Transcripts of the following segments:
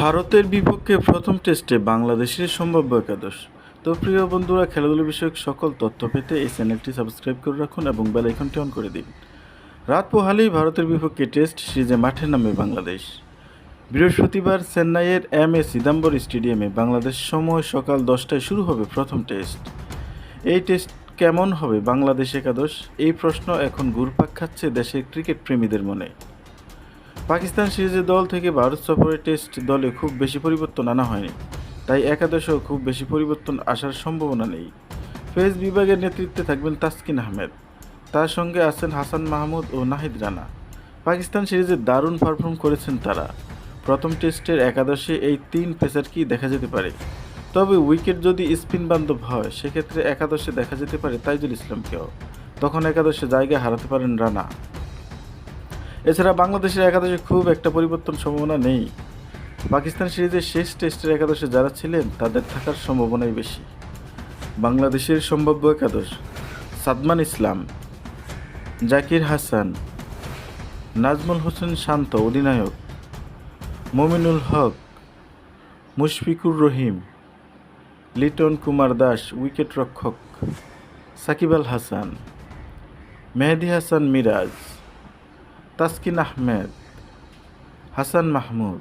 ভারতের বিপক্ষে প্রথম টেস্টে বাংলাদেশের সম্ভাব্য একাদশ। তো প্রিয় বন্ধুরা, খেলাধুলা বিষয়ক সকল তথ্য পেতে এই চ্যানেলটি সাবস্ক্রাইব করে রাখুন এবং বেল আইকনটি অন করে দিন। রাত পোহালেই ভারতের বিপক্ষে টেস্ট সিরিজে মাঠে নামে বাংলাদেশ। বৃহস্পতিবার চেন্নাইয়ের এম এ সিদাম্বর স্টেডিয়ামে বাংলাদেশ সময় সকাল দশটায় শুরু হবে প্রথম টেস্ট। এই টেস্ট কেমন হবে বাংলাদেশ একাদশ? এই প্রশ্ন এখন ঘুরপাক খাচ্ছে দেশের ক্রিকেট প্রেমীদের মনে। পাকিস্তান সিরিজের দল থেকে ভারত সফরে টেস্ট দলে খুব বেশি পরিবর্তন আনা হয়নি। তাই একাদশেও খুব বেশি পরিবর্তন আসার সম্ভাবনা নেই। ফেজ বিভাগের নেতৃত্বে থাকবেন তাসকিন আহমেদ। তার সঙ্গে আছেন হাসান মাহমুদ ও নাহিদ রানা। পাকিস্তান সিরিজে দারুণ পারফর্ম করেছেন তারা। প্রথম টেস্টের একাদশে এই তিন পেসারকেই দেখা যেতে পারে? তবে উইকেট যদি স্পিন বান্ধব হয়, সেক্ষেত্রে একাদশে দেখা যেতে পারে তাইজুল ইসলামকেও। তখন একাদশে জায়গা হারাতে পারেন রানা। এছাড়া বাংলাদেশের একাদশে খুব একটা পরিবর্তন সম্ভাবনা নেই। পাকিস্তান সিরিজের শেষ টেস্টের একাদশে যারা ছিলেন, তাদের থাকার সম্ভাবনাই বেশি। বাংলাদেশের সম্ভাব্য একাদশ, সাদমান ইসলাম, জাকির হাসান, নাজমুল হোসেন শান্ত, অধিনায়ক, মমিনুল হক, মুশফিকুর রহিম, লিটন কুমার দাস উইকেট রক্ষক সাকিব আল হাসান, মেহেদি হাসান মিরাজ। তাসকিন আহমেদ, হাসান মাহমুদ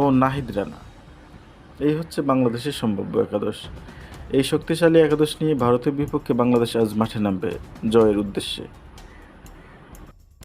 ও নাহিদ রানা। এই হচ্ছে বাংলাদেশের সম্ভাব্য একাদশ। এই শক্তিশালী একাদশ নিয়ে ভারতের বিপক্ষে বাংলাদেশ আজ মাঠে নামবে জয়ের উদ্দেশ্যে।